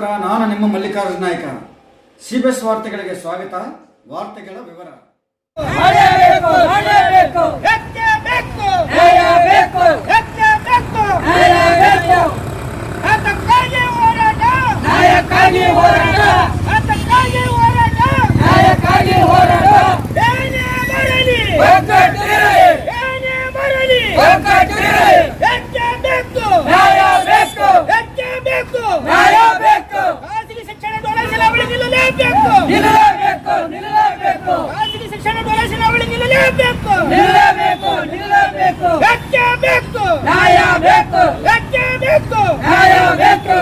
ನಮಸ್ಕಾರ ನಾನು ನಿಮ್ಮ ಮಲ್ಲಿಕಾರ್ಜುನ ನಾಯ್ಕ. ಸಿಬಿಎಸ್ ವಾರ್ತೆಗಳಿಗೆ ಸ್ವಾಗತ. ವಾರ್ತೆಗಳ ವಿವರ. ಬೇಕು ಬೇಕು ನ್ಯಾಯ ಬೇಕು ಅದಕ್ಕಾಗಿ ಹೋರಾಟ ನ್ಯಾಯಕ್ಕಾಗಿ ಹೋರಾಟ ಅದಕ್ಕಾಗಿ ಹೋರಾಟ ನ್ಯಾಯಕ್ಕಾಗಿ ಹೋರಾಟ ಏನೇ ಬರಲಿ ಒಗ್ಗಟ್ಟಿರಲಿ ಏನೇ ಬರಲಿ ಒಗ್ಗಟ್ಟಿರಲಿ ಯಾಕೆ ಬೇಕು ನ್ಯಾಯ ಬೇಕು ಯಾಕೆ ಬೇಕು ನ್ಯಾಯ ಬೇಕು ಖಾಸಗಿ ಶಿಕ್ಷಣ ದೊರಕಿಸಲವಳಿ ನಿಲ್ಲಲೇಬೇಕು ನಿಲ್ಲಲೇಬೇಕು. ಖಾಸಗಿ ಶಿಕ್ಷಣ ಅವಳಿ ನಿಲ್ಲಲೇಬೇಕು. ನಿಲ್ಲಲೇಬೇಕು ನಿಲ್ಲಲೇಬೇಕು. ಯಾಕೆ ಬೇಕು ನ್ಯಾಯ ಬೇಕು. ಯಾಕೆ ಬೇಕು ನ್ಯಾಯ ಬೇಕು.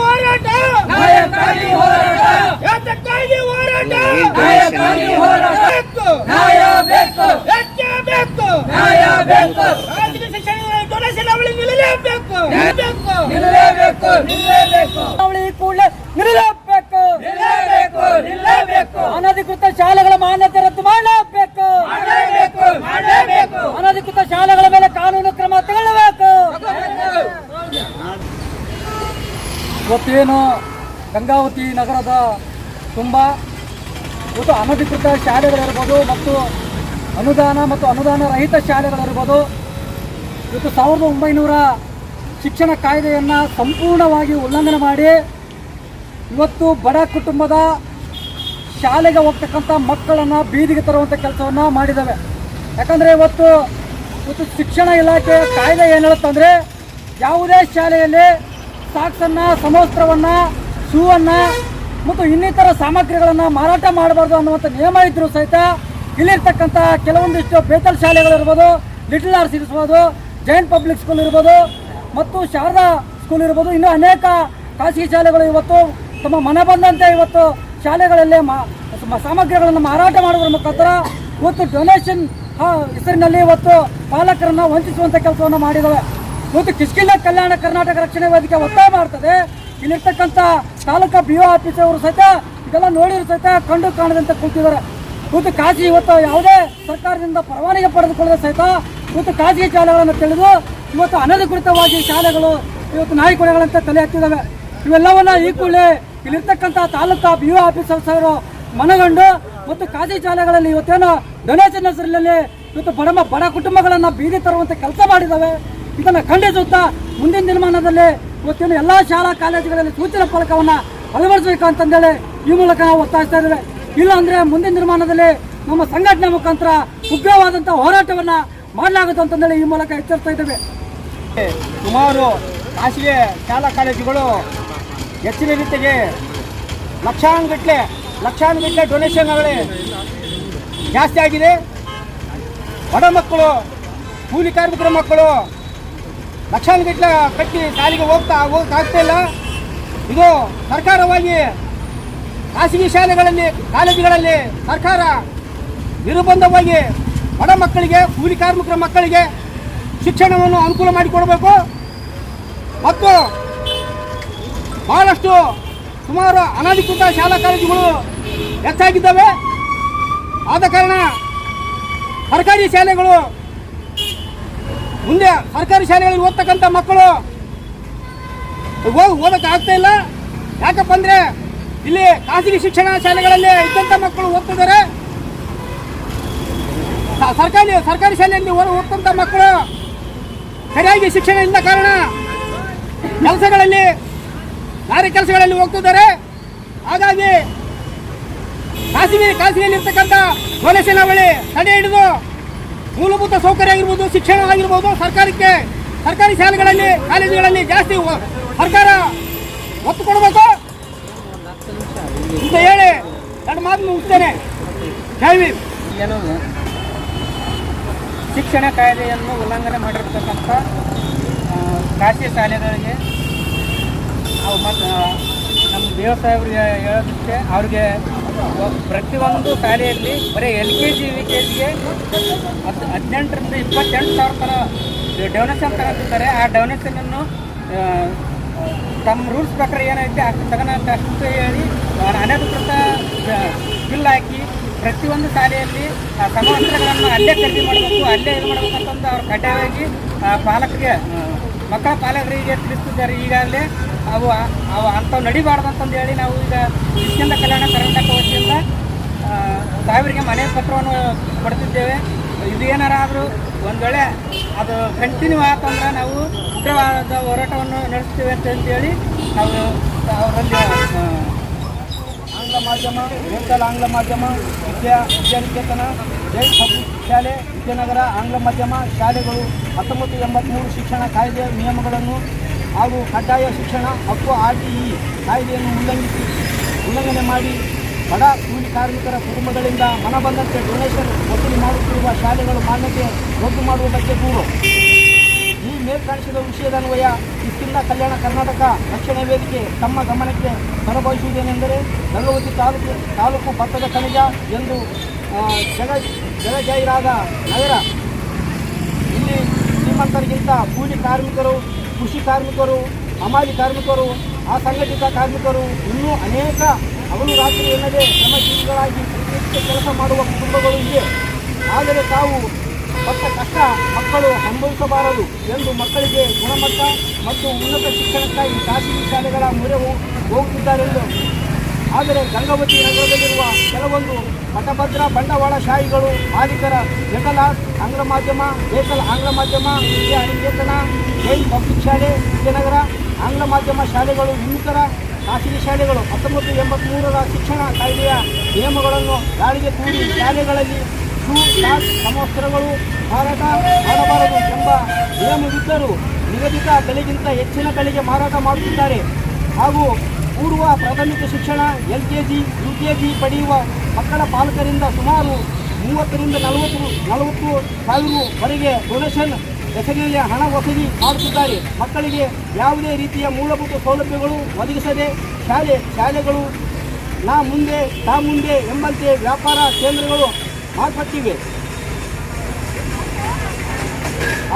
ಹೋರಾಟ. ನ್ಯಾಯಕ್ಕಾಗಿ ಹೋರಾಟ. ಅದಕ್ಕಾಗಿ ಹೋರಾಟ. ನ್ಯಾಯಕ್ಕಾಗಿ ಹೋರಾಟ. ಬೇಕು ನ್ಯಾಯ ಬೇಕು. ಯಾಕೆ ಬೇಕು ನ್ಯಾಯ ಬೇಕು. ಖಾಸಗಿ ಶಿಕ್ಷಣ ದೊರಕಿಸಲವಳಿ ನಿಲ್ಲಲೇಬೇಕು. ಬೇಕು ನಿಲ್ಲಲೇಬೇಕು. ನಿಲ್ಲಲೇಬೇಕು. ಅವಳಿ ಕೂಡಲೇ ನಿಲ್ಲಲೇಬೇಕು ನಿಲ್ಲಲೇಬೇಕು ನಿಲ್ಲಲೇಬೇಕು ಅನಧಿಕೃತ ಶಾಲೆಗಳ ಮಾನ್ಯತೆ ರದ್ದು ಮಾಡಲೇಬೇಕು ಮಾಡಲೇಬೇಕು ಮಾಡಲೇಬೇಕು ಅನಧಿಕೃತ ಶಾಲೆಗಳ ಮೇಲೆ ಕಾನೂನು ಕ್ರಮ ತಗೊಳ್ಳಬೇಕು ಇವತ್ತೇನು ಗಂಗಾವತಿ ನಗರದ ತುಂಬ ಇವತ್ತು ಅನಧಿಕೃತ ಶಾಲೆಗಳಿರ್ಬೋದು ಮತ್ತು ಅನುದಾನ ಮತ್ತು ಅನುದಾನ ರಹಿತ ಶಾಲೆಗಳಿರ್ಬೋದು ಇವತ್ತು ಸಾವಿರದ ಒಂಬೈನೂರ ಶಿಕ್ಷಣ ಕಾಯ್ದೆಯನ್ನು ಸಂಪೂರ್ಣವಾಗಿ ಉಲ್ಲಂಘನೆ ಮಾಡಿ ಇವತ್ತು ಬಡ ಕುಟುಂಬದ ಶಾಲೆಗೆ ಹೋಗ್ತಕ್ಕಂಥ ಮಕ್ಕಳನ್ನು ಬೀದಿಗೆ ತರುವಂಥ ಕೆಲಸವನ್ನು ಮಾಡಿದ್ದಾವೆ. ಯಾಕಂದರೆ ಇವತ್ತು ಇವತ್ತು ಶಿಕ್ಷಣ ಇಲಾಖೆ ಕಾಯ್ದೆ ಏನು ಹೇಳುತ್ತಂದರೆ, ಯಾವುದೇ ಶಾಲೆಯಲ್ಲಿ ಸಾಕ್ಸನ್ನು, ಸಮವಸ್ತ್ರವನ್ನು, ಶೂವನ್ನು ಮತ್ತು ಇನ್ನಿತರ ಸಾಮಗ್ರಿಗಳನ್ನು ಮಾರಾಟ ಮಾಡಬಾರ್ದು ಅನ್ನುವಂಥ ನಿಯಮ ಇದ್ದರೂ ಸಹಿತ ಇಲ್ಲಿರ್ತಕ್ಕಂಥ ಕೆಲವೊಂದಿಷ್ಟು ಬೇತಲ್ ಶಾಲೆಗಳಿರ್ಬೋದು, ಲಿಟಲ್ ಆರ್ಸ್ ಇರ್ಬೋದು, ಜೈನ್ ಪಬ್ಲಿಕ್ ಸ್ಕೂಲ್ ಇರ್ಬೋದು ಮತ್ತು ಶಾರದಾ ಸ್ಕೂಲ್ ಇರ್ಬೋದು, ಇನ್ನೂ ಅನೇಕ ಖಾಸಗಿ ಶಾಲೆಗಳು ಇವತ್ತು ತಮ್ಮ ಮನ ಬಂದಂತೆ ಇವತ್ತು ಶಾಲೆಗಳಲ್ಲಿ ಸಾಮಗ್ರಿಗಳನ್ನು ಮಾರಾಟ ಮಾಡುವುದರ ಮುಖಾಂತರ ಇವತ್ತು ಡೊನೇಷನ್ ಹೆಸರಿನಲ್ಲಿ ಇವತ್ತು ಪಾಲಕರನ್ನು ವಂಚಿಸುವಂಥ ಕೆಲಸವನ್ನು ಮಾಡಿದ್ದಾವೆ ಇವತ್ತು ಕಿಷ್ಕಿಲ್ಲ ಕಲ್ಯಾಣ ಕರ್ನಾಟಕ ರಕ್ಷಣೆ ವೇದಿಕೆ ಒತ್ತಾಯ ಮಾಡ್ತದೆ. ಇಲ್ಲಿರ್ತಕ್ಕಂಥ ತಾಲೂಕ ಬಿ ಒ ಆಫೀಸರ್ ಅವರು ಸಹಿತ ಇದೆಲ್ಲ ನೋಡಿದ್ರು ಸಹಿತ ಕಂಡು ಕಾಣದಂತೆ ಕೂತಿದ್ದಾರೆ. ಇವತ್ತು ಖಾಸಗಿ ಇವತ್ತು ಯಾವುದೇ ಸರ್ಕಾರದಿಂದ ಪರವಾನಗಿ ಪಡೆದುಕೊಳ್ಳದೆ ಸಹಿತ ಇವತ್ತು ಖಾಸಗಿ ಶಾಲೆಗಳನ್ನು ತಿಳಿದು ಇವತ್ತು ಅನಧಿಕೃತವಾಗಿ ಶಾಲೆಗಳು, ಇವತ್ತು ನಾಯಿಕೊಳೆಗಳಂತೆ ತಲೆ ಹತ್ತಿದ್ದಾವೆ ಇವೆಲ್ಲವನ್ನ ಈ ಕೂಡಲೇ ಇಲ್ಲಿರ್ತಕ್ಕಂಥ ತಾಲೂಕಾ ಬಿ ಒ ಆಫೀಸರ್ಸ್ ಅವರು ಮನಗಂಡು ಮತ್ತು ಖಾಸಗಿ ಶಾಲೆಗಳಲ್ಲಿ ಇವತ್ತೇನು ಡೊನೇಷನ್ ಹೆಸರಿನಲ್ಲಿ ಇವತ್ತು ಬಡ ಮ- ಬಡ ಕುಟುಂಬಗಳನ್ನು ಬೀದಿ ತರುವಂತೆ ಕೆಲಸ ಮಾಡಿದ್ದಾವೆ. ಇದನ್ನು ಖಂಡಿಸುತ್ತಾ ಮುಂದಿನ ದಿನಮಾನದಲ್ಲಿ ಇವತ್ತಿನ ಎಲ್ಲ ಶಾಲಾ ಕಾಲೇಜುಗಳಲ್ಲಿ ಸೂಚನಾ ಫಲಕವನ್ನು ಅಳವಡಿಸಬೇಕು ಅಂತಂದೇಳಿ ಈ ಮೂಲಕ ನಾವು ಒತ್ತಾಯಿಸ್ತಾ ಇದ್ದೇವೆ. ಇಲ್ಲ ಮುಂದಿನ ನಿರ್ಮಾಣದಲ್ಲಿ ನಮ್ಮ ಸಂಘಟನೆ ಮುಖಾಂತರ ಉಗ್ರವಾದಂಥ ಹೋರಾಟವನ್ನು ಮಾಡಲಾಗುತ್ತೆ ಅಂತಂದೇಳಿ ಈ ಮೂಲಕ ಎಚ್ಚರಿಸ್ತಾ ಇದ್ದೇವೆ. ಸುಮಾರು ಖಾಸಗಿ ಶಾಲಾ ಕಾಲೇಜುಗಳು ಹೆಚ್ಚಿನ ರೀತಿಗೆ ಲಕ್ಷಾನುಗಟ್ಟಲೆ ಲಕ್ಷಾನುಗಟ್ಟಲೆ ಡೊನೇಷನ್ಗಳು ಜಾಸ್ತಿ ಆಗಿದೆ. ಬಡ ಮಕ್ಕಳು, ಕೂಲಿ ಕಾರ್ಮಿಕರ ಮಕ್ಕಳು ಲಕ್ಷಾನುಗಟ್ಟಲೆ ಕಟ್ಟಿ ಶಾಲೆಗೆ ಹೋಗ್ತಾ ಹೋಗ್ತಾ ಇಲ್ಲ. ಇದು ಸರ್ಕಾರವಾಗಿ ಖಾಸಗಿ ಶಾಲೆಗಳಲ್ಲಿ, ಕಾಲೇಜುಗಳಲ್ಲಿ ಸರ್ಕಾರ ನಿರ್ಬಂಧವಾಗಿ ಬಡ ಮಕ್ಕಳಿಗೆ, ಕೂಲಿ ಕಾರ್ಮಿಕರ ಮಕ್ಕಳಿಗೆ ಶಿಕ್ಷಣವನ್ನು ಅನುಕೂಲ ಮಾಡಿಕೊಡಬೇಕು. ಮತ್ತು ಬಹಳಷ್ಟು ಸುಮಾರು ಅನಧಿಕೃತ ಶಾಲಾ ಕಾಲೇಜುಗಳು ಹೆಚ್ಚಾಗಿದ್ದಾವೆ. ಆದ ಕಾರಣ ಸರ್ಕಾರಿ ಶಾಲೆಗಳು ಮುಂದೆ ಸರ್ಕಾರಿ ಶಾಲೆಗಳಲ್ಲಿ ಓದ್ತಕ್ಕಂಥ ಮಕ್ಕಳು ಹೋಗಿ ಓದಕ್ಕೆ ಆಗ್ತಾ ಇಲ್ಲ. ಯಾಕಪ್ಪ ಅಂದರೆ ಇಲ್ಲಿ ಖಾಸಗಿ ಶಿಕ್ಷಣ ಶಾಲೆಗಳಲ್ಲಿ ಇದ್ದಂಥ ಮಕ್ಕಳು ಓದ್ತಿದ್ದಾರೆ ಸರ್ಕಾರಿ ಸರ್ಕಾರಿ ಶಾಲೆಯಲ್ಲಿ ಓದ್- ಓದ್ತಂಥ ಮಕ್ಕಳು ಸರಿಯಾಗಿ ಶಿಕ್ಷಣ ಇಲ್ಲದ ಕಾರಣ ಕೆಲಸಗಳಲ್ಲಿ ನಾರಿ ಕೆಲಸಗಳಲ್ಲಿ ಹೋಗ್ತಿದ್ದಾರೆ ಹಾಗಾಗಿ ಖಾಸಗಿ ಖಾಸಗಿಯಲ್ಲಿ ಇರ್ತಕ್ಕಂಥ ಡೊನೇಷನ್ ಬಳಿ ತಡೆ ಹಿಡಿದು ಮೂಲಭೂತ ಸೌಕರ್ಯ ಆಗಿರ್ಬೋದು, ಶಿಕ್ಷಣ ಆಗಿರ್ಬೋದು, ಸರ್ಕಾರಕ್ಕೆ, ಸರ್ಕಾರಿ ಶಾಲೆಗಳಲ್ಲಿ, ಕಾಲೇಜುಗಳಲ್ಲಿ ಜಾಸ್ತಿ ಸರ್ಕಾರ ಒತ್ತು ಕೊಡಬೇಕು ಅಂತ ಹೇಳಿ ನನ್ನ ಮಾತು ಮುಗಿಸ್ತೇನೆ ಜೈ ಭೀಮ್. ಏನು ಶಿಕ್ಷಣ ಕಾಯ್ದೆಯನ್ನು ಉಲ್ಲಂಘನೆ ಮಾಡಿರ್ತಕ್ಕಂಥ ಖಾಸಗಿ ಶಾಲೆಗಳಿಗೆ ಮತ್ತು ನಮ್ಮ ದೇವಸಾಯವ್ರಿಗೆ ಹೇಳೋದಕ್ಕೆ ಅವ್ರಿಗೆ ಪ್ರತಿಯೊಂದು ಶಾಲೆಯಲ್ಲಿ ಬರೀ L K G U K ಜಿಗೆ ಹತ್ತು ಹದಿನೆಂಟರಿಂದ ಇಪ್ಪತ್ತೆಂಟು ಸಾವಿರ ಥರ ಡೊನೇಷನ್ ತಗೊಂತಿರ್ತಾರೆ ಆ ಡೊನೇಷನನ್ನು ತಮ್ಮ ರೂಲ್ಸ್ ಪ್ರಕಾರ ಏನೈತೆ ಅಷ್ಟು ತಗೋಣಂತ ಅಷ್ಟು ಹೇಳಿ ಅನಧಿಕೃತ ಬಿಲ್ ಹಾಕಿ ಪ್ರತಿಯೊಂದು ಶಾಲೆಯಲ್ಲಿ ಆ ಸಮವಸ್ತ್ರಗಳನ್ನು ಅಲ್ಲೇ ಖರೀದಿ ಮಾಡಬೇಕು ಅಲ್ಲೇ ಇದು ಮಾಡಬೇಕಂತಂದು ಅವ್ರು ಕಡ್ಡಾಯವಾಗಿ ಆ, ಪಾಲಕರಿಗೆ ಮಕ್ಕಳ ಪಾಲಕರಿಗೆ ತಿಳಿಸ್ತಿದ್ದಾರೆ. ಈಗಾಗಲೇ ಅವು ಅವು ಅಂಥವು ನಡಿಬಾರ್ದು ಅಂತಂದು ಹೇಳಿ ನಾವು ಈಗ ಕೃಷ್ಣಂದ ಕಲ್ಯಾಣ ಕರ್ನಾಟಕ ವತಿಯಿಂದ ಆ, ಸಾಹೇಬರಿಗೆ ಮನೆ ಪತ್ರವನ್ನು ಕೊಡ್ತಿದ್ದೇವೆ. ಇದು ಏನಾರ ಆದರೂ ಒಂದು ವೇಳೆ ಅದು ಕಂಟಿನ್ಯೂ ಆತಂದ್ರೆ ನಾವು ಉಗ್ರವಾದ ಹೋರಾಟವನ್ನು ನಡೆಸ್ತೇವೆ ಅಂತಂದೇಳಿ ನಾವು ಅವರಲ್ಲಿ ಆಂಗ್ಲ ಮಾಧ್ಯಮ ಮೆಂಟಲ್ ಆಂಗ್ಲ ಮಾಧ್ಯಮ ವಿದ್ಯಾ ವಿದ್ಯಾನಿಕೇತನ ಜೈ ಪಬ್ಲಿಕ್ ಶಾಲೆ ವಿದ್ಯಾನಗರ ಆಂಗ್ಲ ಮಾಧ್ಯಮ ಶಾಲೆಗಳು ಹತ್ತೊಂಬತ್ತು ಎಂಬತ್ತ್ಮೂರು ಶಿಕ್ಷಣ ಕಾಯ್ದೆಯ ನಿಯಮಗಳನ್ನು ಹಾಗೂ ಕಡ್ಡಾಯ ಶಿಕ್ಷಣ ಹಕ್ಕು ಆರ್ ಟಿ ಇ ಕಾಯ್ದೆಯನ್ನು ಉಲ್ಲಂಘಿಸಿ ಉಲ್ಲಂಘನೆ ಮಾಡಿ ಬಡ ಕೂಲಿ ಕಾರ್ಮಿಕರ ಕುಟುಂಬಗಳಿಂದ ಮನಬಂದಂತೆ ಡೊನೇಷನ್ ವಸೂಲಿ ಮಾಡುತ್ತಿರುವ ಶಾಲೆಗಳು ಮಾನ್ಯತೆ ರದ್ದು ಮಾಡುವ ಬಗ್ಗೆ ದೂರು. ಈ ಮೇಲ್ಕಾಣಿಸಿದ ವಿಷಯದನ್ವಯ ಇಷ್ಟಿಂದ ಕಲ್ಯಾಣ ಕರ್ನಾಟಕ ರಕ್ಷಣಾ ವೇದಿಕೆ ತಮ್ಮ ಗಮನಕ್ಕೆ ತರಬಯಸುವುದೇನೆಂದರೆ ಗಂಗವತಿ ತಾಲೂಕು ತಾಲೂಕು ಭತ್ತದ ಖನಿಜ ಎಂದು ಜಗ ಜಗಜಾಹಿರಾದ ನಗರ. ಇಲ್ಲಿ ಶ್ರೀಮಂತರಿಗಿಂತ ಕೂಲಿ ಕಾರ್ಮಿಕರು ಕೃಷಿ ಕಾರ್ಮಿಕರು ಹಮಾಲಿ ಕಾರ್ಮಿಕರು, ಅಸಂಘಟಿತ ಕಾರ್ಮಿಕರು, ಇನ್ನೂ ಅನೇಕ ಅವರು ರಾತ್ರಿ ಎನ್ನದೇ ಶ್ರಮಜೀವಿಗಳಾಗಿ ಪ್ರತಿನಿತ್ಯ ಕೆಲಸ ಮಾಡುವ ಕುಟುಂಬಗಳು ಇವೆ. ಆದರೆ ತಾವು ಪಟ್ಟ ಕಷ್ಟ ಮಕ್ಕಳು ಅನುಭವಿಸಬಾರದು ಎಂದು ಮಕ್ಕಳಿಗೆ ಗುಣಮಟ್ಟ ಮತ್ತು ಉನ್ನತ ಶಿಕ್ಷಣಕ್ಕಾಗಿ ಖಾಸಗಿ ಶಾಲೆಗಳ ಮೊರೆ ಹೋಗುತ್ತಿದ್ದಾರೆಂದು. ಆದರೆ ಗಂಗಾವತಿ ನಗರದಲ್ಲಿರುವ ಕೆಲವೊಂದು ಪಟಭದ್ರ ಬಂಡವಾಳಶಾಹಿಗಳು ಮಾಲೀಕರ ಜಗಲ ಆಂಗ್ಲ ಮಾಧ್ಯಮ, ಏಕಲ್ ಆಂಗ್ಲ ಮಾಧ್ಯಮ, ವಿದ್ಯಾ ನಿಕೇತನ ಜೈನ್ ಪಬ್ಲಿಕ್ ಶಾಲೆ, ವಿಜಯನಗರ, ಆಂಗ್ಲ ಮಾಧ್ಯಮ ಶಾಲೆಗಳು, ಇನ್ನಿತರ ಖಾಸಗಿ ಶಾಲೆಗಳು, ಹತ್ತೊಂಬತ್ತು ಎಂಬತ್ತ್ಮೂರರ ಶಿಕ್ಷಣ ಕಾಯ್ದೆಯ ನಿಯಮಗಳನ್ನು ಗಾಳಿಗೆ ತೂರಿ ಶಾಲೆಗಳಲ್ಲಿ ಶೂ ಕ್ಲಾಸ್ ಸಮವಸ್ತ್ರಗಳು ಮಾರಾಟ ಮಾಡಬಾರದು ಎಂಬ ನಿಯಮವಿದ್ದರೂ ನಿಗದಿತ ಬೆಲೆಗಿಂತ ಹೆಚ್ಚಿನ ಬೆಲೆಗೆ ಮಾರಾಟ ಮಾಡುತ್ತಿದ್ದಾರೆ. ಹಾಗೂ ಪೂರ್ವ ಪ್ರಾಥಮಿಕ ಶಿಕ್ಷಣ L K G U K G ಪಡೆಯುವ ಮಕ್ಕಳ ಪಾಲಕರಿಂದ ಸುಮಾರು ಮೂವತ್ತರಿಂದ ನಲವತ್ತು ನಲವತ್ತು ಸಾವಿರವರೆಗೆ ಡೊನೇಷನ್ ಹೆಸರಿನಲ್ಲಿ ಹಣ ವಸೂಲಿ ಮಾಡುತ್ತಿದ್ದಾರೆ. ಮಕ್ಕಳಿಗೆ ಯಾವುದೇ ರೀತಿಯ ಮೂಲಭೂತ ಸೌಲಭ್ಯಗಳು ಒದಗಿಸದೆ ಶಾಲೆ, ಶಾಲೆಗಳು ನಾ ಮುಂದೆ, ತಾ ಮುಂದೆ ಎಂಬಂತೆ ವ್ಯಾಪಾರ ಕೇಂದ್ರಗಳು ಮಾರ್ಪಟ್ಟಿವೆ.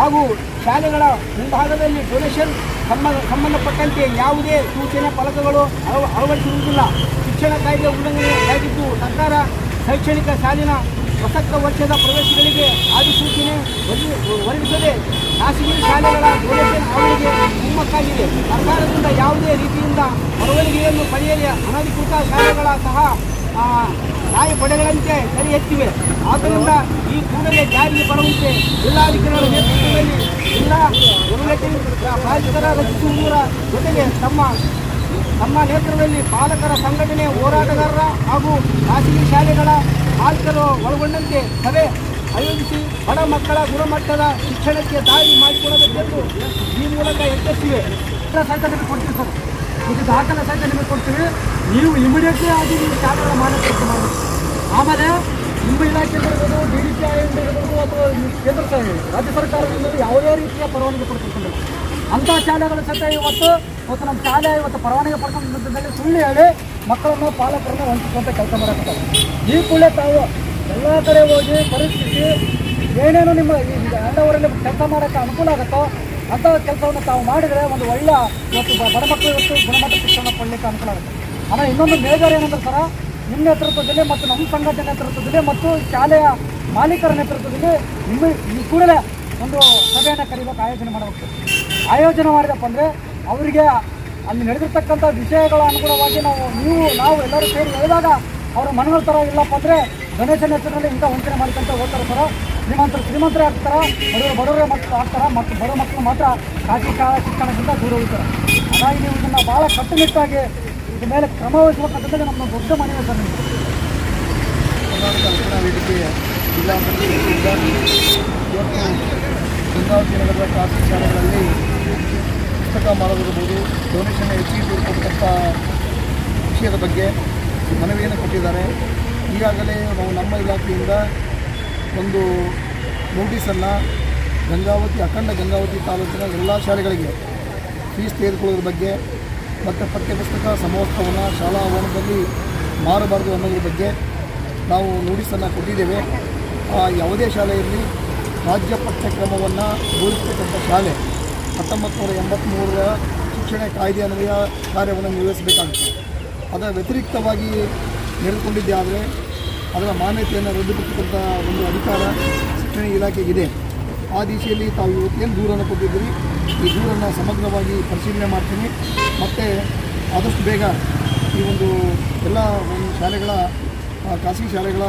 ಹಾಗೂ ಶಾಲೆಗಳ ಮುಂಭಾಗದಲ್ಲಿ ಡೊನೇಷನ್ ಸಂಬಂಧ ಸಂಬಂಧಪಟ್ಟಂತೆ ಯಾವುದೇ ಸೂಚನೆ, ಫಲಕಗಳು ಅಳವ, ಅಳವಡಿಸಿರುವುದಿಲ್ಲ. ಶಿಕ್ಷಣ ಕಾಯ್ದೆ ಉಲ್ಲಂಘನೆಯಾಗಿದ್ದು ಸರ್ಕಾರ ಶೈಕ್ಷಣಿಕ ಸಾಲಿನ ಪ್ರಸಕ್ತ ವರ್ಷದ ಪ್ರವೇಶಗಳಿಗೆ ಅಧಿಸೂಚನೆ ಹೊರಡಿ- ಹೊರಡಿಸದೆ ಖಾಸಗಿ ಶಾಲೆಗಳ ಡೊನೇಷನ್ ಅವರಿಗೆ ಕುಮ್ಮಕ್ಕಾಗಿದೆ ಸರ್ಕಾರದಿಂದ ಯಾವುದೇ ರೀತಿಯಿಂದ ಬರವಣಿಗೆಯನ್ನು ಪಡೆಯದೆ ಅನಧಿಕೃತ ಶಾಲೆಗಳ ಸಹ ನಾಯಿ ಪಡೆಗಳಂತೆ ಸರಿ ಎತ್ತಿವೆ. ಆದ್ದರಿಂದ ಈ ಕೂಡಲೇ ಜಾರಿಗೆ ಬರುವಂತೆ ಜಿಲ್ಲಾಧಿಕಾರಿಗಳ ನೇತೃತ್ವದಲ್ಲಿ ಜಿಲ್ಲಾ ಪ್ರಾಧಿಕಾರ ರಚಿಸುವುದರ ಜೊತೆಗೆ ತಮ್ಮ ತಮ್ಮ ನೇತೃತ್ವದಲ್ಲಿ ಪಾಲಕರ ಸಂಘಟನೆ ಹೋರಾಟಗಾರರ ಹಾಗೂ ಖಾಸಗಿ ಶಾಲೆಗಳ ಪಾಲಕರು ಒಳಗೊಂಡಂತೆ ಸಭೆ ಆಯೋಜಿಸಿ ಬಡ ಮಕ್ಕಳ ಗುಣಮಟ್ಟದ ಶಿಕ್ಷಣಕ್ಕೆ ದಾರಿ ಮಾಡಿಕೊಡಬೇಕೆಂದು ಈ ಮೂಲಕ ಎಚ್ಚರಿಸಿವೆ ನಿಮಗೆ ಕೊಡ್ತೀವಿ ಸರ್ ಇದು ದಾಖಲೆ ಸಹಿತ ನಿಮಗೆ ಕೊಡ್ತೀವಿ. ನೀವು ಇಮಿಡಿಯೇಟ್ಲಿ ಆಗಿ ನೀವು ಶಾಲೆಗಳ ಮಾಡಿ ಮಾಡಿ. ಆಮೇಲೆ ನಿಮ್ಮ ಇಲಾಖೆ ಇರ್ಬೋದು ಡಿ ಡಿ ಪಿ ಐ ಇರ್ಬೋದು ಅಥವಾ ಕೇಂದ್ರ ಸ- ರಾಜ್ಯ ಸರ್ಕಾರದಿಂದ ಯಾವುದೇ ರೀತಿಯ ಪರವಾನಗಿ ಪಡ್ಕೊಂಡಿಲ್ಲ. ಅಂಥ ಶಾಲೆಗಳ ಸಹಿತ ಇವತ್ತು ಮತ್ತು ನಮ್ಮ ಶಾಲೆ ಇವತ್ತು ಪರವಾನಗಿ ಪಡ್ಕೊಂಡಲ್ಲಿ ಸುಳ್ಳು ಹೇಳಿ ಮಕ್ಕಳನ್ನು ಪಾಲಕರನ್ನು ವಂಚಿಸುವಂಥ ಕೆಲಸ ಮಾಡಕ್ಕೆ ಈ ಕೂಡಲೇ ತಾವು ಎಲ್ಲ ಕಡೆ ಹೋಗಿ ಪರಿಸ್ಥಿತಿ ಏನೇನು ನಿಮ್ಮ ಈ ಅಂಡವರಲ್ಲಿ ಕೆಲಸ ಮಾಡೋಕ್ಕೆ ಅನುಕೂಲ ಆಗುತ್ತೋ ಅಂಥ ಕೆಲಸವನ್ನು ತಾವು ಮಾಡಿದರೆ ಒಂದು ಒಳ್ಳೆಯ ಇವತ್ತು ಬ- ಬಡ ಮಕ್ಕಳು ಇವತ್ತು ಗುಣಮಟ್ಟ ಶಿಕ್ಷಣ ಕೊಡಲಿಕ್ಕೆ ಅನುಕೂಲ ಆಗುತ್ತೆ. ಆಮೇಲೆ ಇನ್ನೊಂದು ಮೇಜರ್ ಏನಂದ್ರೆ ಸರ, ನಿಮ್ಮ ನೇತೃತ್ವದಲ್ಲಿ ಮತ್ತು ನಮ್ಮ ಸಂಘಟನೆ ನೇತೃತ್ವದಲ್ಲಿ ಮತ್ತು ಶಾಲೆಯ ಮಾಲೀಕರ ನೇತೃತ್ವದಲ್ಲಿ ನಿಮ್ಮ ಈ ಕೂಡಲೇ ಒಂದು ಸಭೆಯನ್ನು ಕರಿಬೇಕು, ಆಯೋಜನೆ ಮಾಡಬೇಕು. ಆಯೋಜನೆ ಮಾಡಿದಪ್ಪ ಅಂದರೆ ಅವರಿಗೆ ಅಲ್ಲಿ ನಡೆದಿರ್ತಕ್ಕಂಥ ವಿಷಯಗಳ ಅನುಗುಣವಾಗಿ ನಾವು, ನೀವು, ನಾವು ಎಲ್ಲರೂ ಸೇರಿ ಹೇಳಿದಾಗ ಅವರ ಮನೆಗಳ ಥರ ಇಲ್ಲಪ್ಪ ಅಂದರೆ ಗಣೇಶನ ಹೆಸರಲ್ಲಿ ಇಂಥ ವಂಚನೆ ಮಾಡ್ಕೊಂತ ಹೋಗ್ತಾರೆ ಸರ ಶ್ರೀಮಂತರು, ಶ್ರೀಮಂತರೇ ಆಗ್ತಾರೆ, ಬಡವರು ಬಡವರೇ ಮಕ್ಕಳು ಆಗ್ತಾರೆ, ಮತ್ತು ಬಡವ ಮಕ್ಕಳು ಮಾತ್ರ ಖಾಸಗಿ ಕಾಲ ಶಿಕ್ಷಣದಿಂದ ದೂರ ಹೋಗ್ತಾರೆ. ಹಾಗಾಗಿ ನೀವು ಇದನ್ನು ಭಾಳ ಕಟ್ಟುನಿಟ್ಟಾಗಿ ಇದ್ರ ಮೇಲೆ ಕ್ರಮ ವಹಿಸಬೇಕಂತಂದರೆ ನಮ್ಮ ದೊಡ್ಡ ಮನವಿ ಸರ್ ಗಂಗಾವತಿ ನಗರದ ಖಾಸಗಿ ಶಾಲೆಗಳಲ್ಲಿ ಪುಸ್ತಕ ಮಾಡೋದಿರ್ಬೋದು ಡೊನೇಷನ್ ಹೆಚ್ಚಿಗೆ ತಿಳ್ಕೊಂಡಂಥ ವಿಷಯದ ಬಗ್ಗೆ ಮನವಿಯನ್ನು ಕೊಟ್ಟಿದ್ದಾರೆ. ಈಗಾಗಲೇ ನಾವು ನಮ್ಮ ಇಲಾಖೆಯಿಂದ ಒಂದು ನೋಟಿಸನ್ನು ಗಂಗಾವತಿ, ಅಖಂಡ ಗಂಗಾವತಿ ತಾಲೂಕಿನ ಎಲ್ಲ ಶಾಲೆಗಳಿಗೆ ಫೀಸ್ ತೆಗೆದುಕೊಳ್ಳೋದ್ರ ಬಗ್ಗೆ ಮತ್ತು ಪಠ್ಯಪುಸ್ತಕ ಸಮವಸ್ತ್ರವನ್ನು ಶಾಲಾ ಆವರಣದಲ್ಲಿ ಮಾರಬಾರದು ಅನ್ನೋದ್ರ ಬಗ್ಗೆ ನಾವು ನೋಟಿಸನ್ನು ಕೊಟ್ಟಿದ್ದೇವೆ. ಆ ಯಾವುದೇ ಶಾಲೆಯಲ್ಲಿ ರಾಜ್ಯ ಪಠ್ಯಕ್ರಮವನ್ನು ಬೋಧಿಸ್ತಕ್ಕಂಥ ಶಾಲೆ ಹತ್ತೊಂಬತ್ತು ನೂರ ಎಂಬತ್ತ್ಮೂರರ ಶಿಕ್ಷಣ ಕಾಯ್ದೆ ಅನ್ವಯ ಕಾರ್ಯವನ್ನು ನಿರ್ವಹಿಸಬೇಕಾಗುತ್ತೆ ಅದರ ವ್ಯತಿರಿಕ್ತವಾಗಿ ನಡೆದುಕೊಂಡಿದ್ದೆ ಆದರೆ ಅದರ ಮಾನ್ಯತೆಯನ್ನು ರದ್ದುಪಡಿಸಿದಂಥ ಒಂದು ಅಧಿಕಾರ ಶಿಕ್ಷಣ ಇಲಾಖೆಗಿದೆ. ಆ ದಿಶೆಯಲ್ಲಿ ತಾವು ಇವತ್ತೇನು ದೂರನ್ನು ಕೊಟ್ಟಿದ್ದೀರಿ? ಈ ದೂರನ್ನು ಸಮಗ್ರವಾಗಿ ಪರಿಶೀಲನೆ ಮಾಡ್ತೀನಿ. ಮತ್ತು ಆದಷ್ಟು ಬೇಗ ಈ ಒಂದು ಎಲ್ಲ ಒಂದು ಶಾಲೆಗಳ ಖಾಸಗಿ ಶಾಲೆಗಳ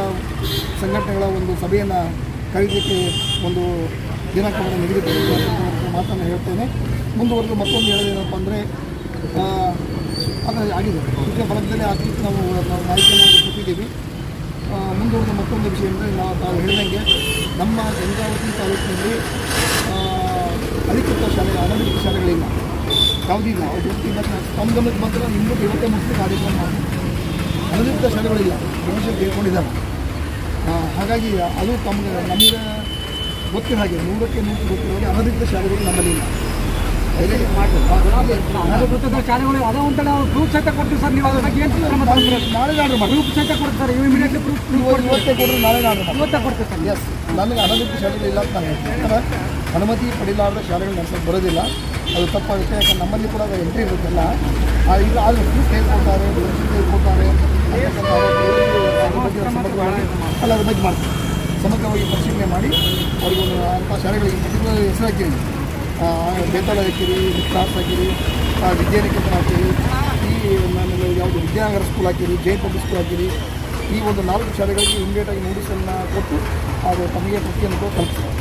ಸಂಘಟನೆಗಳ ಒಂದು ಸಭೆಯನ್ನು ಕರೀಲಿಕ್ಕೆ ಒಂದು ದಿನಾಂಕವನ್ನು ನಿಗದಿಪಡಿಸಿದ ಮಾತನ್ನು ಹೇಳ್ತೇನೆ. ಮುಂದುವರೆದು ಮತ್ತೊಂದು ಹೇಳೋದೇನಪ್ಪ ಅಂದರೆ ಅದು ಆಗಿದೆ. ಸೂಚನೆ ಫಲಕದಲ್ಲಿ ಹಾಕಲಿಕ್ಕೆ ನಾವು ನಾವು ಮಾಹಿತಿಯನ್ನು ಕೊಟ್ಟಿದ್ದೀವಿ. ಮುಂದುವರೆದ ಮತ್ತೊಂದು ವಿಷಯ ಅಂದರೆ ನಾವು ತಾವು ಹೇಳಿದಂಗೆ ನಮ್ಮ ಗಂಗಾವತಿ ತಾಲೂಕಿನಲ್ಲಿ ಅಧಿಕೃತ ಶಾಲೆ ಅನಧಿಕೃತ ಶಾಲೆಗಳಿಲ್ಲ. ಯಾವುದಿಲ್ಲ ಅದು ಇವತ್ತು ತಮ್ಮ ಗಮನಕ್ಕೆ ಮಾತ್ರ ಇನ್ನೂ ಇವತ್ತೇ ಮುಖ್ಯ ಕಾರ್ಯಕ್ರಮ ಮಾಡಿ ಅನಧಿಕೃತ ಶಾಲೆಗಳಿಲ್ಲ ಭವಿಷ್ಯ ಕೇಳ್ಕೊಂಡಿದ್ದಾರೆ ಹಾಗಾಗಿ ಅದು ತಮ್ಮ ನಮಗೆ ಗೊತ್ತಿರೋ ಹಾಗೆ, ನೂರಕ್ಕೆ ನೂರು ಗೊತ್ತಿರೋ ಹಾಗೆ ಅನಧಿಕೃತ ಶಾಲೆಗಳು ನಮ್ಮಲ್ಲಿ ಶಾಲೆಗಳು ಅಂತ ನಾವು ಪ್ರೂಫ್ ಕೊಡ್ತೀವಿ ಸರ್ ನೀವು ನಾಳೆ ಪ್ರೂಫ್ ಇಮಿಡಿಯೇಟ್ಲಿ ಪ್ರೂಫ್ ಇವತ್ತು ನಾಳೆ ಸರ್ ಎಸ್ ನನಗೆ ಅನಧಿಕೃತ ಶಾಲೆಗಳು ಇಲ್ಲ ಅಂತ ನಾನು ಅನುಮತಿ ಪಡಿಲಾರ್ದ ಶಾಲೆಗಳು ನಡೆಸೋಕೆ ಬರೋದಿಲ್ಲ ಅದು ತಪ್ಪಾಗುತ್ತೆ ಯಾಕಂದ್ರೆ ನಮ್ಮಲ್ಲಿ ಕೂಡ ಅದು ಎಂಟ್ರಿ ಇರುತ್ತಲ್ಲ ಇಲ್ಲ ಆದರೆ ಫೀಸ್ ಹೇಳ್ಕೊಡ್ತಾರೆ ಸಮಗ್ರವಾಗಿ ಅಲ್ಲ ಅದ್ರ ಬಗ್ಗೆ ಮಾಡ್ತೀವಿ ಸಮಗ್ರವಾಗಿ ಪರಿಶೀಲನೆ ಮಾಡಿ ಅವ್ರಿಗೊಂದು ಅಂಥ ಶಾಲೆಗಳಿಗೆ ಪರ್ಟಿಕ್ಯುಲರ್ ಹೆಸರು ಹಾಕಿರಿ ಆ, ಬೇತಾಳ ಹಾಕಿರಿ ಕ್ಲಾಸ್ ಹಾಕಿರಿ ವಿದ್ಯಾನಿಕೇತನ ಹಾಕಿರಿ, ಈ ಆಮೇಲೆ ಯಾವುದು ವಿದ್ಯಾನಗರ ಸ್ಕೂಲ್ ಹಾಕಿರಿ, ಜೈನ್ ಪಬ್ಲಿಕ್ ಸ್ಕೂಲ್ ಹಾಕಿರಿ, ಈ ಒಂದು ನಾಲ್ಕು ಶಾಲೆಗಳಿಗೆ ಇಮಿಡಿಯೇಟಾಗಿ ನೋಟಿಸನ್ನು ಕೊಟ್ಟು ಅದು ತಮಗೆ ಪ್ರತಿಯನ್ನು ತಲುಪಿಸ್ತಾರೆ.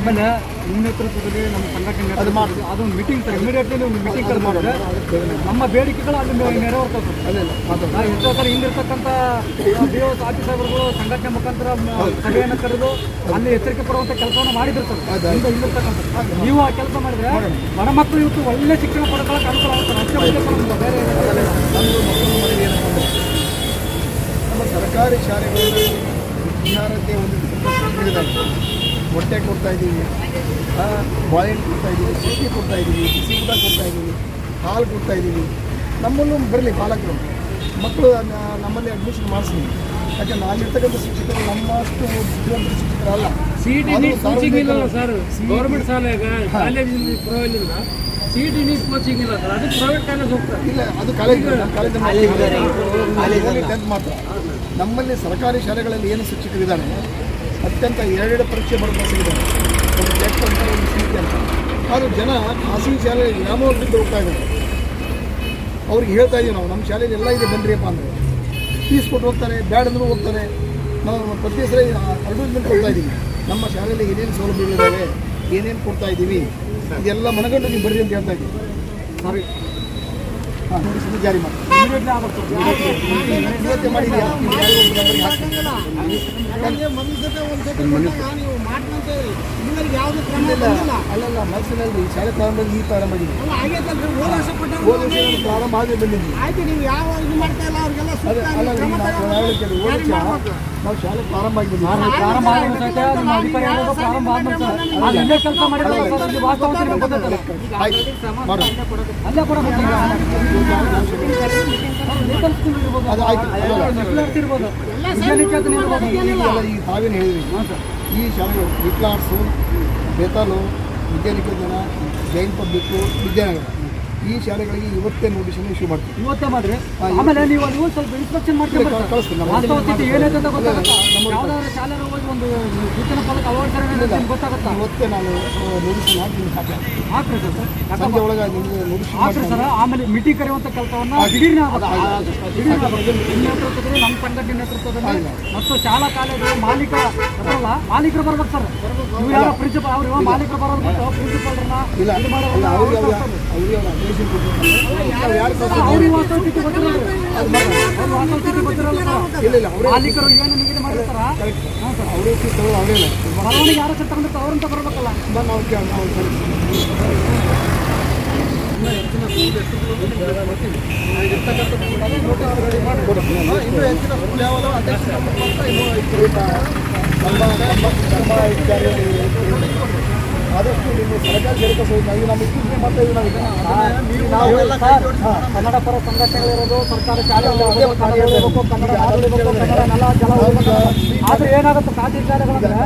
ಆಮೇಲೆ ನಿಮ್ಮ ನೇತೃತ್ವದಲ್ಲಿ ನಮ್ಮ ಸಂಘಟನೆ ಅದು ಮಾಡಿ. ಅದೊಂದು ಮೀಟಿಂಗ್ ಸರ್ ಇಮಿಡಿಯೇಟ್ಲಿ ನೀವು ಮೀಟಿಂಗ್ ಕರೆ ಮಾಡಿದ್ರೆ ನಮ್ಮ ಬೇಡಿಕೆಗಳು ಅಲ್ಲಿ ನೆರವೇರ್ತದೆ ಅಲ್ಲ ಎಷ್ಟೋ ಸರ್ ಹಿಂದಿರ್ತಕ್ಕಂಥ ಬಿ ಓ ಆಫೀಸರ್ಗಳು ಸಂಘಟನೆ ಮುಖಾಂತರ ಸಭೆಯನ್ನು ಕರೆದು ಅಲ್ಲಿ ಎಚ್ಚರಿಕೆ ಕೊಡುವಂಥ ಕೆಲಸವನ್ನು ಮಾಡಿದ್ರು ಸರ್ ಹಿಂದೆ ಹಿಂದಿರ್ತಕ್ಕಂಥ ನೀವು ಆ ಕೆಲಸ ಮಾಡಿದ್ರೆ ಬಡ ಮಕ್ಕಳು ಇವತ್ತು ಒಳ್ಳೆ ಶಿಕ್ಷಣ ಪಡ್ಕೊಳ್ಳೋಕೆ ಅನುಕೂಲ ಆಗುತ್ತೆ. ಅಷ್ಟೇ ಬೇರೆ ನಮ್ಮ ಸರ್ಕಾರಿ ಶಾಲೆಗಳಲ್ಲಿ ವಿದ್ಯಾರ್ಹತೆ ಒಂದು ಮೊಟ್ಟೆ ಕೊಡ್ತಾ ಇದ್ದೀವಿ. ಆ, ಬಾಳೆಹಣ್ಣು ಕೊಡ್ತಾ ಇದ್ದೀವಿ ಕೊಡ್ತಾಯಿದ್ದೀವಿ ಕೊಡ್ತಾ ಇದ್ದೀವಿ ಬಿಸಿ ಊಟ ಕೊಡ್ತಾ ಇದ್ದೀವಿ ಹಾಲು ಕೊಡ್ತಾ ಇದ್ದೀವಿ. ನಮ್ಮಲ್ಲೂ ಬರಲಿ ಪಾಲಕರು. ಮಕ್ಕಳು ನಮ್ಮಲ್ಲಿ ಅಡ್ಮಿಷನ್ ಮಾಡಿಸ್ಲಿ. ಯಾಕೆ ನಾನಿರ್ತಕ್ಕಂಥ ಶಿಕ್ಷಕರು ನಮ್ಮಷ್ಟು ಬುದ್ಧಿವಂತ ಶಿಕ್ಷಕರಲ್ಲ. ಸಿ ಟಿ ನೀಟ್ ಕೋಚಿಂಗ್ ಇಲ್ಲಲ್ಲ ಸರ್ ಗೌರ್ಮೆಂಟ್ ಶಾಲೆಗ ಕಾಲೇಜಲ್ಲಿ ಪರವಾಗಿಲ್ಲ ಇಲ್ಲ. ಸಿ ಟಿ ನೀಟ್ ಕೋಚಿಂಗ್ ಇಲ್ಲ ಸರ್ ಅದು ಪ್ರೈವೇಟ್ ಕಾಲೇಜ್ ಹೋಗ್ತಾರೆ ಇಲ್ಲ ಅದು ಕಾಲೇಜ್ ಕಾಲೇಜ್ ಟೆಂತ್ ಮಾತ್ರ. ನಮ್ಮಲ್ಲಿ ಸರ್ಕಾರಿ ಶಾಲೆಗಳಲ್ಲಿ ಏನು ಶಿಕ್ಷಕರಿದ್ದಾರೆ? ಅತ್ಯಂತ ಎರಡೆರಡು ಪರೀಕ್ಷೆ ಬರೆದು ಸಿಗಿದ್ದಾರೆ ಒಂದು ಟೆಟ್ ಅಂತ ಒಂದು ಸಿ ಅಂತ. ಆದರೂ ಜನ ಖಾಸಗಿ ಶಾಲೆ ಬಿದ್ದು ಹೋಗ್ತಾ ಇದ್ದಾರೆ. ಅವ್ರಿಗೆ ಹೇಳ್ತಾ ಇದ್ದೀವಿ ನಾವು ನಮ್ಮ ಶಾಲೆಯಲ್ಲಿ ಎಲ್ಲ ಇದೆ ಬಂದ್ರಿಯಪ್ಪ ಅಂದರೆ. ಫೀಸ್ ಕೊಟ್ಟು ಹೋಗ್ತಾರೆ ಬ್ಯಾಡ್ ಅಂದ್ರೂ ಹೋಗ್ತಾರೆ. ನಾವು ಪ್ರತಿ ಸಲ ಅಡ್ವರ್ಟೈಸ್ಮೆಂಟ್ ಕೊಡ್ತಾ ಇದ್ದೀವಿ ನಮ್ಮ ಶಾಲೆಯಲ್ಲಿ ಏನೇನು ಸೌಲಭ್ಯಗಳಿದ್ದಾವೆ ಏನೇನು ಕೊಡ್ತಾ ಇದ್ದೀವಿ ಇದೆಲ್ಲ ಮನಗಂಡು ನೀವು ಬರ್ರಿ ಅಂತ ಹೇಳ್ತಾ ಇದ್ದೀವಿ ಸರಿ ಸುಮ್ಮನೆ ಜಾರಿ. ಅಲ್ಲಲ್ಲ ಮನಸ್ಸಿನಲ್ಲಿ ಶಾಲೆ ಪ್ರಾರಂಭ ಈ ಪ್ರಾರಂಭ ಆಗಿದೆ ಪ್ರಾರಂಭ ಆಗಿ ಬಂದಿದ್ವಿ ಆಯ್ತು ನೀವು ಯಾವ ಮಾಡ್ತಾ ಇಲ್ಲ ಅವ್ರಿಗೆಲ್ಲ ನಾವು ಶಾಲೆ ಪ್ರಾರಂಭ ಆಗಿದ್ದೀವಿ ಪ್ರಾರಂಭ ಆಗಿರೋ ನಿಮ್ಮ ಅಧಿಕಾರಿ ಹೇಳೋದು ಪ್ರಾರಂಭ ಆದ್ಮೇಲೆ ಸರ್ ಅಲ್ಲಿ ಇಲ್ಲೇ ಕೆಲಸ ಮಾಡಿದ್ರೆ ಸರ್ ಅಲ್ಲೇ ಕೂಡ ಅದು ಆಯ್ತು, ಇರ್ಬೋದು ಇರ್ಬೋದು ತಾವೇನು ಹೇಳಿದ್ರಿ ಈ ಶಾಲೆಗಳು ವಿಕ್ಲಾರ್ಸು ಬೇತಾಲು ವಿದ್ಯಾನಿಕೇತನ ಜೈನ್ ಪಬ್ಲಿಕ್ಕು ವಿದ್ಯಾನಗರ ಈ ಶಾಲೆಗಳಿಗೆ ಇವತ್ತೇ ನೋಟಿಸನ್ನು ಇಶ್ಯೂ ಮಾಡ್ತೀವಿ. ಇವತ್ತೇ ಮಾಡ್ರಿ. ಆಮೇಲೆ ನೀವು ನೀವು ಸ್ವಲ್ಪ ಇನ್ಸ್ಪೆಕ್ಷನ್ ಮಾಡ್ಕೊಂಡು ಕಳಿಸ್ತೀನಿ ಅಂತ ಗೊತ್ತಾಗತ್ತ? ನಮ್ಮ- ಯಾವ್ದಾದ್ರು ಶಾಲೆ ಹೋಗಿ ಒಂದು ಸೂಚನಾ ಫಲಕ ಅಳವಡಿಸಿದ್ರೆ ಗೊತ್ತಾಗತ್ತಾ? ಇವತ್ತೇ ನಾನು ನಿಮ್ಗೆ ಹಾಕ್ರಿ ಸರ್ ಯಾಕಂದ್ರೆ ಸಂಜೆ ಒಳಗೆ ನಿಮಗೆ ನೋಟಿಸ್ ಹಾಕ್ರಿ ಸರ್ ಆಮೇಲೆ ಕೆಲಸವನ್ನ ದಿಢೀರ್ನ ನಿಮ್ಮ ನೇತೃತ್ವದಲ್ಲಿ ನಮ್ಮ ಸಂಘಟನೆ ನೇತೃತ್ವದಲ್ಲಿ ಮತ್ತು ಶಾಲಾ ಕಾಲೇಜು ಮಾಲೀಕ ಬರಲ್ಲ ಮಾಲೀಕರು ಬರ್ಬೇಕು ಸರ್. ನೀವು ಯಾರೋ ಪ್ರಿನ್ಸಿಪಲ್ ಅವ್ರು ಮಾಲೀಕರು ಬರೋದು ಬಿಟ್ಟು ಪ್ರಿನ್ಸಿಪಲ್ರನ್ನ ಇಲ್ಲ ಅಲ್ಲ ಅವ್ರಿಗೆ ಅವ್ರು ಅವ್ರು ಅವ್ರಿಗೆ ಅಪ್ಲಿಕೇಶನ್ ಕೊಟ್ಟಿರ್ತಾರೆ ಯಾರು? ಅವ್ರಿಗೆ ವಾಸ್ತವ ಸ್ಥಿತಿ ಗೊತ್ತಿರಲ್ಲ ಇಲ್ಲ ಇಲ್ಲ ಅವರೇ ಮಾಲೀಕರು ಏನು ನಿಗದಿ ಮಾಡಿರ್ತಾರ ಹಾಂ ಸರ್ ಅವರೇ ತಗೊಳ್ಳೋದು ಅವರೇ ಇಲ್ಲ. ಬರವಣಿಗೆ ಯಾರು ಸರ್ ಅವ್ರಂತ ಬರಬೇಕಲ್ಲ. ಬಂದು ನಾವು ಕೇ- ನಾವು ಸರಿ ಇನ್ನೂ ಹೆಚ್ಚಿನ ಸ್ಕೂಲ್ ಯಾವಲ್ಲ ಅಧ್ಯಕ್ಷ. ನಮ್ಮ ವಿಚಾರದಲ್ಲಿ ಆದಷ್ಟು ನಿಮ್ಮ ಸರ್ಕಾರ ಜರುಗಿಸಬಹುದು ನಾವು ಇತ್ತೀಚೆಗೆ ಮಾಡ್ತಾ ಇದ್ದೀವಿ ನಾವು ಕನ್ನಡ ಪರ ಸಂಘಟನೆಗಳಿರೋದು ಸರ್ಕಾರ ಕನ್ನಡ ಕನ್ನಡ ಜಲ. ಆದ್ರೆ ಏನಾಗುತ್ತೆ ಶಾಲೆಗಳಂದ್ರೆ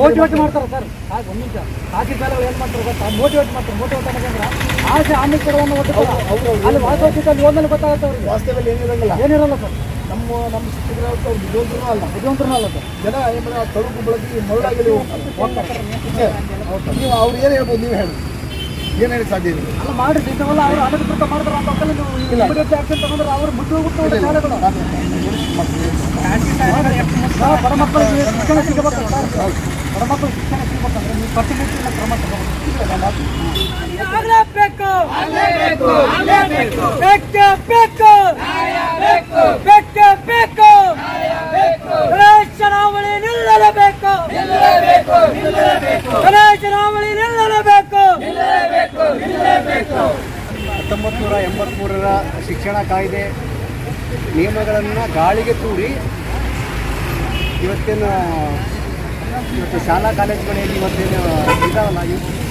ಮೋಟಿವೇಟ್ ಮಾಡ್ತಾರೆ ಸರ್. ಒಂದು ನಿಮಿಷ. ಶಾಲೆಗಳು ಏನ್ ಮಾಡ್ತಾರೆ ಮೋಟಿವೇಟ್ ಮಾಡ್ತಾರೆ. ಮೋಟಿವೇಟ್ ಅನ್ನೋದಂದ್ರೆ ಆಸೆ ಆಮಿಷಗಳನ್ನು ಒಟ್ಟಿಗೆ ಅಲ್ಲಿ ಅಲ್ಲಿ ಗೊತ್ತಾಗುತ್ತೆ ಅವ್ರಿಗೆ. ಏನಿರಂಗಿಲ್ಲ ಏನಿರಲ್ಲ ಸರ್. ನಮ್ಮ ನಮ್ಮ ಶಿಕ್ಷಕರಾದ ಅವ್ರು ಅಲ್ಲ ಬುದ್ಧಿವಂತರನ್ನ ಅಲ್ಲ ಜನ ಏನು ಆ ತಳುಕು ಬೆಳಗ್ಗೆ ಮರಳಾಗಲಿ ಹೋಗ್ತಾರೆ. ನೀವು ಅವ್ರು ಏನು ಹೇಳ್ಬೋದು ನೀವು ಹೇಳಿ. ಏನು ಹೇಳಿ ಸಾಧ್ಯ ಇದೆ? ಅಲ್ಲ ಮಾಡಿ ಅವ್ರು ಅವರು ಅನಧಿಕೃತ ಮಾಡಿದ್ರೆ ನೀವು ಇಮಿಡಿಯೇಟ್ ಆಕ್ಷನ್ ತಗೊಂಡ್ರೆ ಅವ್ರು ಮುಟ್ಟು ಹೋಗುತ್ತೆ ಶಾಲೆಗಳು. ನಾವು ಬಡ ಮಕ್ಕಳಿಗೆ ಶಿಕ್ಷಣ ಸಿಗಬೇಕು ಸರ್. ಬಡ ಮಕ್ಕಳು ಶಿಕ್ಷಣ ಸಿಗಬೇಕಂದ್ರೆ ನೀವು ಕಟ್ಟುನಿಟ್ಟಿನ ಕ್ರಮ ತಗೋಬೇಕು. ಆಗಲೇಬೇಕು. ಆಗಲೇಬೇಕು. ಬೇಕೇ ಬೇಕು ಬೇಕೇ ಬೇಕು ಗಣೇಶ ಚುನಾವಣೆ ನಿಲ್ಲಲೇಬೇಕು ಗಣೇಶ ಚುನಾವಣೆ ನಿಲ್ಲಲೇಬೇಕು ಹತ್ತೊಂಬತ್ತು ನೂರ ಎಂಬತ್ತ್ಮೂರರ ಶಿಕ್ಷಣ ಕಾಯ್ದೆ ನಿಯಮಗಳನ್ನು ಗಾಳಿಗೆ ತೂರಿ ಇವತ್ತಿನ ಇವತ್ತು ಶಾಲಾ ಕಾಲೇಜುಗಳಲ್ಲಿ ಇವತ್ತೇನು ಇದಾವಲ್ಲ,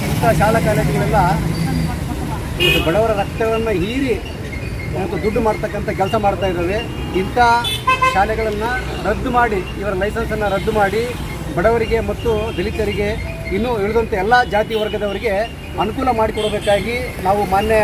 ಇಂಥ ಶಾಲಾ ಕಾಲೇಜುಗಳೆಲ್ಲ ಇವತ್ತು ಬಡವರ ರಕ್ತವನ್ನು ಹೀರಿ ಇವತ್ತು ದುಡ್ಡು ಮಾಡ್ತಕ್ಕಂಥ ಕೆಲಸ ಮಾಡ್ತಾ ಇದ್ದಾವೆ. ಇಂಥ ಶಾಲೆಗಳನ್ನು ರದ್ದು ಮಾಡಿ, ಇವರ ಲೈಸೆನ್ಸನ್ನು ರದ್ದು ಮಾಡಿ ಬಡವರಿಗೆ ಮತ್ತು ದಲಿತರಿಗೆ, ಇನ್ನೂ ಇಳಿದಂಥ ಎಲ್ಲ ಜಾತಿ ವರ್ಗದವರಿಗೆ ಅನುಕೂಲ ಮಾಡಿಕೊಡಬೇಕಾಗಿ ನಾವು ಮಾನ್ಯ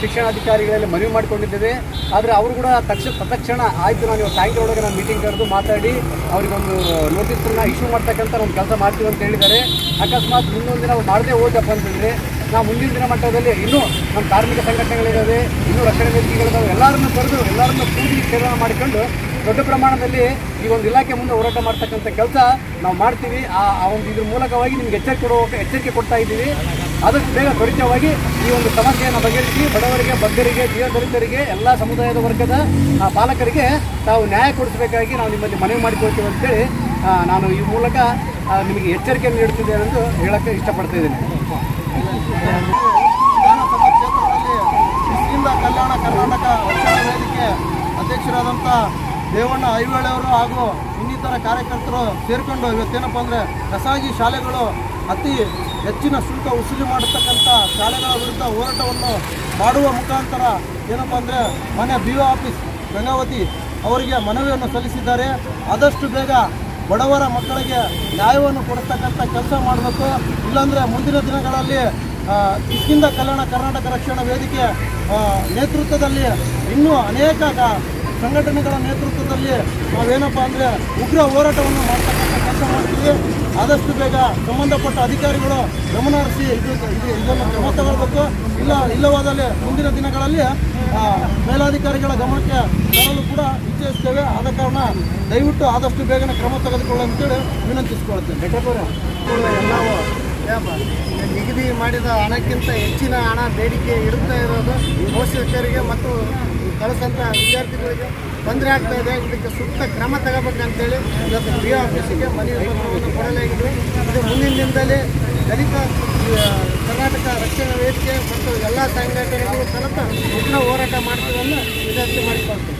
ಶಿಕ್ಷಣಾಧಿಕಾರಿಗಳಲ್ಲಿ ಮನವಿ ಮಾಡಿಕೊಂಡಿದ್ದೇವೆ. ಆದರೆ ಅವರು ಕೂಡ ತಕ್ಷಣ ತತ್ಕ್ಷಣ ಆಯಿತು, ನಾನು ಇವತ್ತು ಸಾಯಂಕಾಲ ಒಳಗೆ ನಾನು ಮೀಟಿಂಗ್ ಕರೆದು ಮಾತಾಡಿ ಅವರಿಗೊಂದು ನೋಟಿಸನ್ನು ಇಶ್ಯೂ ಮಾಡ್ತಕ್ಕಂಥ ಒಂದು ಕೆಲಸ ಮಾಡ್ತೀವಿ ಅಂತ ಹೇಳಿದ್ದಾರೆ. ಅಕಸ್ಮಾತ್ ಮುಂದೊಂದು ದಿನ ಮಾಡದೇ ಹೋದಪ್ಪ ಅಂತಂದರೆ ನಾವು ಮುಂದಿನ ದಿನ ಮಟ್ಟದಲ್ಲಿ ಇನ್ನೂ ನಮ್ಮ ಕಾರ್ಮಿಕ ಸಂಘಟನೆಗಳಿದ್ದಾವೆ ಇನ್ನೂ ರಕ್ಷಣಾ ವೇದಿಕೆಗಳಿದ್ದಾವೆ ಎಲ್ಲರನ್ನೂ ಕರೆದು, ಎಲ್ಲರನ್ನೂ ಕೂಡಿ ಸೇವನೆ ಮಾಡಿಕೊಂಡು ದೊಡ್ಡ ಪ್ರಮಾಣದಲ್ಲಿ ಈ ಒಂದು ಇಲಾಖೆ ಮುಂದೆ ಹೋರಾಟ ಮಾಡ್ತಕ್ಕಂಥ ಕೆಲಸ ನಾವು ಮಾಡ್ತೀವಿ. ಆ ಒಂದು ಇದ್ರ ಮೂಲಕವಾಗಿ ನಿಮ್ಗೆ ಎಚ್ಚರಿಕೆ ಕೊಡುವ, ಎಚ್ಚರಿಕೆ ಕೊಡ್ತಾ ಇದ್ದೀವಿ. ಆದಷ್ಟು ಬೇಗ ತ್ವರಿತವಾಗಿ ಈ ಒಂದು ಸಮಸ್ಯೆಯನ್ನು ಬಗೆಹರಿಸಿ ಬಡವರಿಗೆ, ಬಗ್ಗರಿಗೆ ದಲಿತರಿಗೆ, ಎಲ್ಲ ಸಮುದಾಯದ ವರ್ಗದ ಪಾಲಕರಿಗೆ ತಾವು ನ್ಯಾಯ ಕೊಡಿಸಬೇಕಾಗಿ ನಾವು ನಿಮ್ಮಲ್ಲಿ ಮನವಿ ಮಾಡಿಕೊಳ್ತೀವಿ ಅಂತೇಳಿ ನಾನು ಈ ಮೂಲಕ ನಿಮಗೆ ಎಚ್ಚರಿಕೆಯನ್ನು ನೀಡುತ್ತಿದ್ದೇನೆ ಎಂದು ಹೇಳಕ್ಕೆ ಇಷ್ಟಪಡ್ತಾ ಇದ್ದೀನಿ. ಕಲ್ಯಾಣ ಕರ್ನಾಟಕ ರಕ್ಷಣಾ ವೇದಿಕೆ ಅಧ್ಯಕ್ಷರಾದಂಥ ದೇವಣ್ಣ ಐವೇಳೆ ಅವರು ಹಾಗೂ ಇನ್ನಿತರ ಕಾರ್ಯಕರ್ತರು ಸೇರಿಕೊಂಡು ಇವತ್ತೇನಪ್ಪ ಅಂದರೆ ಖಾಸಗಿ ಶಾಲೆಗಳು ಅತಿ ಹೆಚ್ಚಿನ ಶುಲ್ಕ ವಸೂಲಿ ಮಾಡತಕ್ಕಂಥ ಶಾಲೆಗಳ ವಿರುದ್ಧ ಹೋರಾಟವನ್ನು ಮಾಡುವ ಮುಖಾಂತರ ಏನಪ್ಪ ಅಂದರೆ ಮನೆ ಬಿ ಒ ಆಫೀಸ್ ಗಂಗಾವತಿ ಅವರಿಗೆ ಮನವಿಯನ್ನು ಸಲ್ಲಿಸಿದ್ದಾರೆ. ಆದಷ್ಟು ಬೇಗ ಬಡವರ ಮಕ್ಕಳಿಗೆ ನ್ಯಾಯವನ್ನು ಕೊಡಿಸ್ತಕ್ಕಂಥ ಕೆಲಸ ಮಾಡಬೇಕು. ಇಲ್ಲಾಂದರೆ ಮುಂದಿನ ದಿನಗಳಲ್ಲಿ ಇಸ್ಕಿಂದ ಕಲ್ಯಾಣ ಕರ್ನಾಟಕ ರಕ್ಷಣಾ ವೇದಿಕೆ ನೇತೃತ್ವದಲ್ಲಿ ಇನ್ನೂ ಅನೇಕ ಸಂಘಟನೆಗಳ ನೇತೃತ್ವದಲ್ಲಿ ನಾವೇನಪ್ಪ ಅಂದರೆ ಉಗ್ರ ಹೋರಾಟವನ್ನು ಮಾಡ್ತಕ್ಕಂಥ ಕೆಲಸ ಮಾಡ್ತೀವಿ. ಆದಷ್ಟು ಬೇಗ ಸಂಬಂಧಪಟ್ಟ ಅಧಿಕಾರಿಗಳು ಗಮನ ಹರಿಸಿ ಇದು ಇದು- ಇದನ್ನು ಕ್ರಮ ತಗೊಳ್ಬೇಕು. ಇಲ್ಲ ಇಲ್ಲವಾದಲ್ಲಿ ಮುಂದಿನ ದಿನಗಳಲ್ಲಿ ಮೇಲಾಧಿಕಾರಿಗಳ ಗಮನಕ್ಕೆ ತರಲು ಕೂಡ ಇಚ್ಛಿಸ್ತೇವೆ. ಆದ ಕಾರಣ ದಯವಿಟ್ಟು ಆದಷ್ಟು ಬೇಗನೆ ಕ್ರಮ ತೆಗೆದುಕೊಳ್ಳಿ ಅಂತೇಳಿ ವಿನಂತಿಸ್ಕೊಳ್ತೇನೆ. ಏನಪ್ಪ, ನಿಗದಿ ಮಾಡಿದ ಹಣಕ್ಕಿಂತ ಹೆಚ್ಚಿನ ಹಣ ಬೇಡಿಕೆ ಇಡುತ್ತಾ ಇರೋದು ಪೋಷಕರಿಗೆ ಮತ್ತು ಕಳಿಸಂತ ವಿದ್ಯಾರ್ಥಿಗಳಿಗೆ ತೊಂದರೆ ಆಗ್ತಾ ಇದೆ. ಇದಕ್ಕೆ ಸೂಕ್ತ ಕ್ರಮ ತಗೋಬೇಕಂತೇಳಿ ಇವತ್ತು ಬಿ ಆಫೀಸಿಗೆ ಮನವಿ ಪತ್ರವನ್ನು ಕೊಡಲಾಗಿದೆ ಇದು ಮುಂದಿನ ದಿನದಲ್ಲಿ ದಲಿತ ಕರ್ನಾಟಕ ರಕ್ಷಣಾ ವೇದಿಕೆ ಮತ್ತು ಎಲ್ಲ ಸಂಘಟನೆಗಳು ಸಮೇತ ಉಗ್ರ ಹೋರಾಟ ಮಾಡ್ತೀವಿ ಅನ್ನೋ ವಿನಂತಿ ಮಾಡಿಕೊಳ್ತೀವಿ.